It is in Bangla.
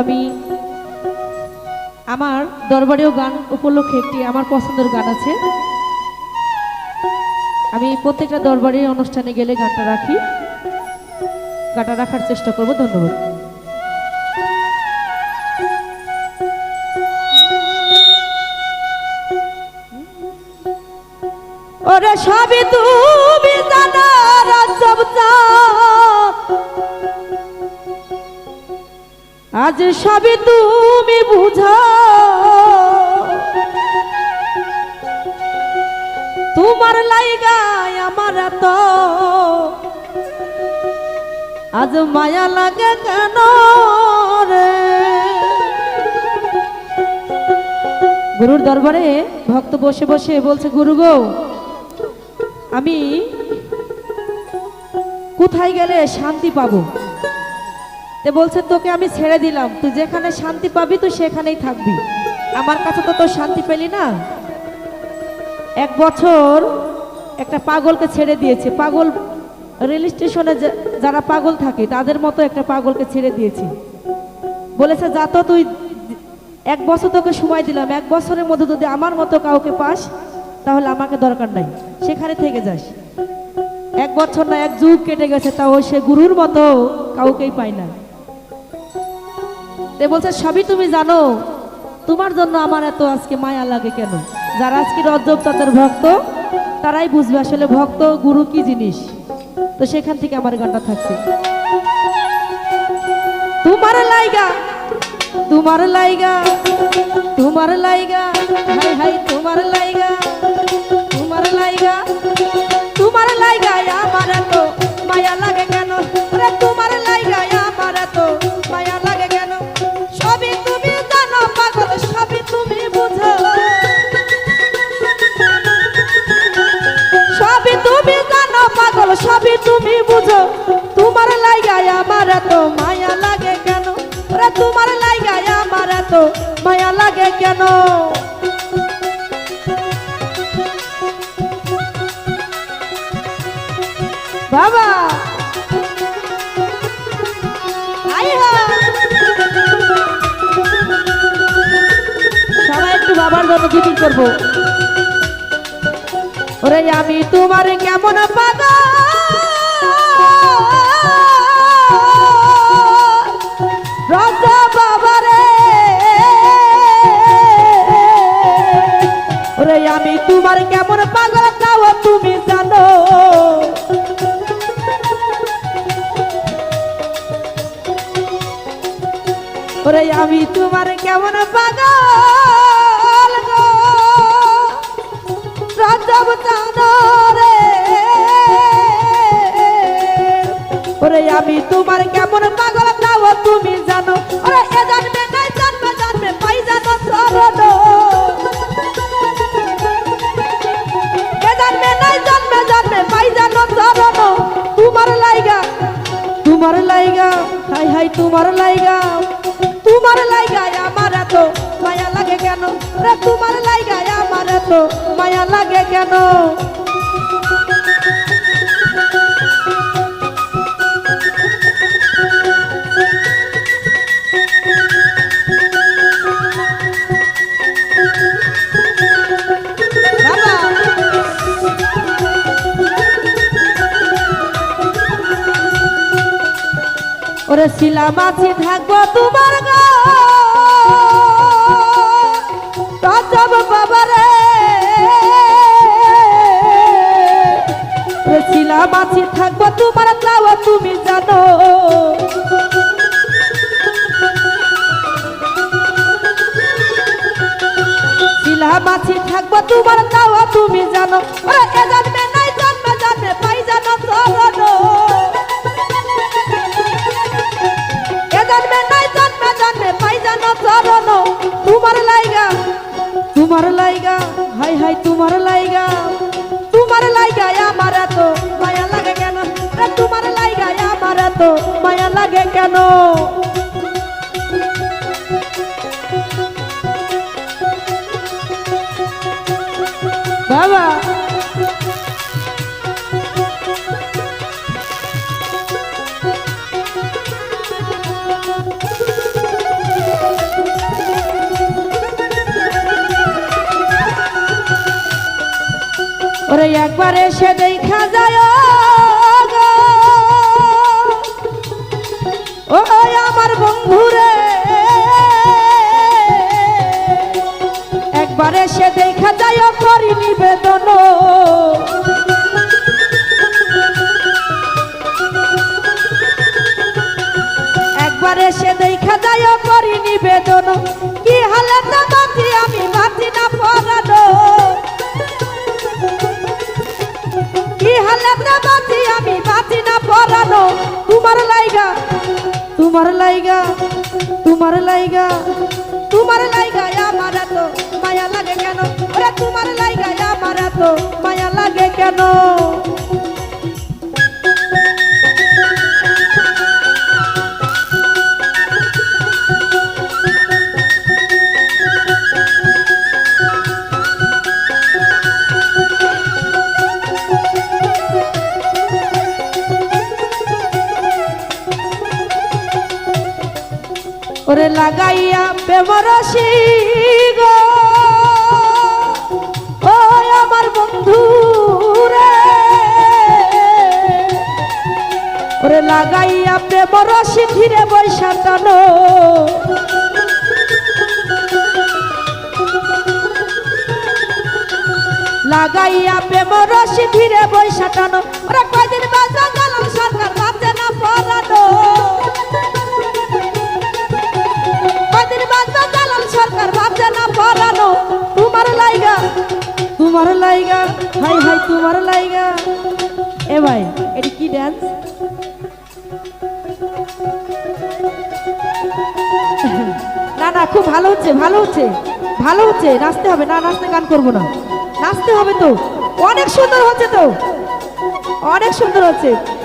আমি আমার দরবারেও গান উপলক্ষে একটি আমার পছন্দের গান আছে। আমি প্রত্যেকটা দরবারে অনুষ্ঠানে গেলে গানটা রাখি। গানটা রাখার চেষ্টা করব, ধন্যবাদ। ওরে সবই তুমি জানা রাজ্যব আজ সবই তুমি বুঝা তোমার লাইগায় আমার এত আজ মায়া লাগে কেন রে? গুরুর দরবারে ভক্ত বসে বসে বলছে, গুরু গো, আমি কোথায় গেলে শান্তি পাবো? বলছে, তোকে আমি ছেড়ে দিলাম। তুই যেখানে শান্তি পাবি, তুই সেখানেই থাকবি। আমার কাছে তো তোর শান্তি পেলি না? এক বছর একটা পাগলকে ছেড়ে দিয়েছে। পাগল রেল স্টেশনে যারা পাগল থাকে, তাদের মতো একটা পাগলকে ছেড়ে দিয়েছি। বলেছে, যা তো তুই এক বছর তোকে সময় দিলাম। এক বছরের মধ্যে যদি আমার মতো কাউকে পাস, তাহলে আমাকে দরকার নাই। সেখানে থেকে যাস। এক বছর না, এক যুগ কেটে গেছে, তাও সে গুরুর মতো কাউকেই পায় না। তে বলছে, সবই তুমি জানো। তোমার জন্য আমার এত আজকে মায়া লাগে কেন? যারা আজকে রজব তাদের ভক্ত, তারাই বুঝবে আসলে ভক্ত, গুরু কি জিনিস। তো সেখান থেকে আমার গানটা থাকছে। তোমার লাইগা তোমার লাইগা তোমার লাইগা, হাই হাই, তোমার লাইগা তোমার লাইগা তোমার লাইগা আমার এত মায়া লাগে কেন? তোমার লাইগা আমার এত মায়া লাগে পাগল সবই তুমি বুঝো, তোমার লাইগায় আমার তো মায়া লাগে কেন? তোমার লাইগায় আমার এত মায়া লাগে কেন? বাবা। সবাই একটু বাবার জন্য জিকির করব। ওরে, আমি তোমার কেমন পাগা আমি তোমার কেমন পাগল তাও তুমি জানো? ওরে, আমি তোমার কেমন পাগল রাজব রে। ওরে, আমি তোমার কেমন পাগল তোমার লাইগা তোমার লাইগা আমার এত মায়া লাগে কেন? রে তোমার লাইগা আমার এত মায়া লাগে কেন? শিলা মাছি থাকব তোমার গো। রাজব বাবা রে। মাছি থাকব তোমার তাও তুমি জানো। শিলা মাছি থাকব তোমার তাও তুমি জানো। এ তোমার লাইগা, হাই হাই, তোমার লাইগা। তোমার লাইগা আমার এত মায়া লাগে কেন? তোমার লাইগা আমার এত মায়া লাগে কেন? ওরে একবার এসে দেখা যায়। ও আমার বন্ধুরে। একবার এসে দেখা যায় করি নিবেদন। একবার এসে দেখা যায় করি নিবেদন। কি হালে হালে বাঁচি, আমি বাঁচি না পড়ানো তোমার লাইগা তোমার লাইগা তোমার লাইগা তোমার লাইগা আমার তো মায়া লাগে কেন? ওরে তোমার লাইগা আমার তো মায়া লাগে কেন? ওরে লাগাইয়া প্রেমরসি গো। আমার বন্ধু রে ওরে লাগাইয়া প্রেমরসি ধীরে বৈশাটানো লাগাইয়া প্রেমরসি ধীরে বৈশাটানো ওরে খুব ভালো হচ্ছে ভালো হচ্ছে ভালো হচ্ছে। নাচতে হবে, না নাচতে গান করব না। নাচতে হবে তো। অনেক সুন্দর হচ্ছে তো। অনেক সুন্দর হচ্ছে।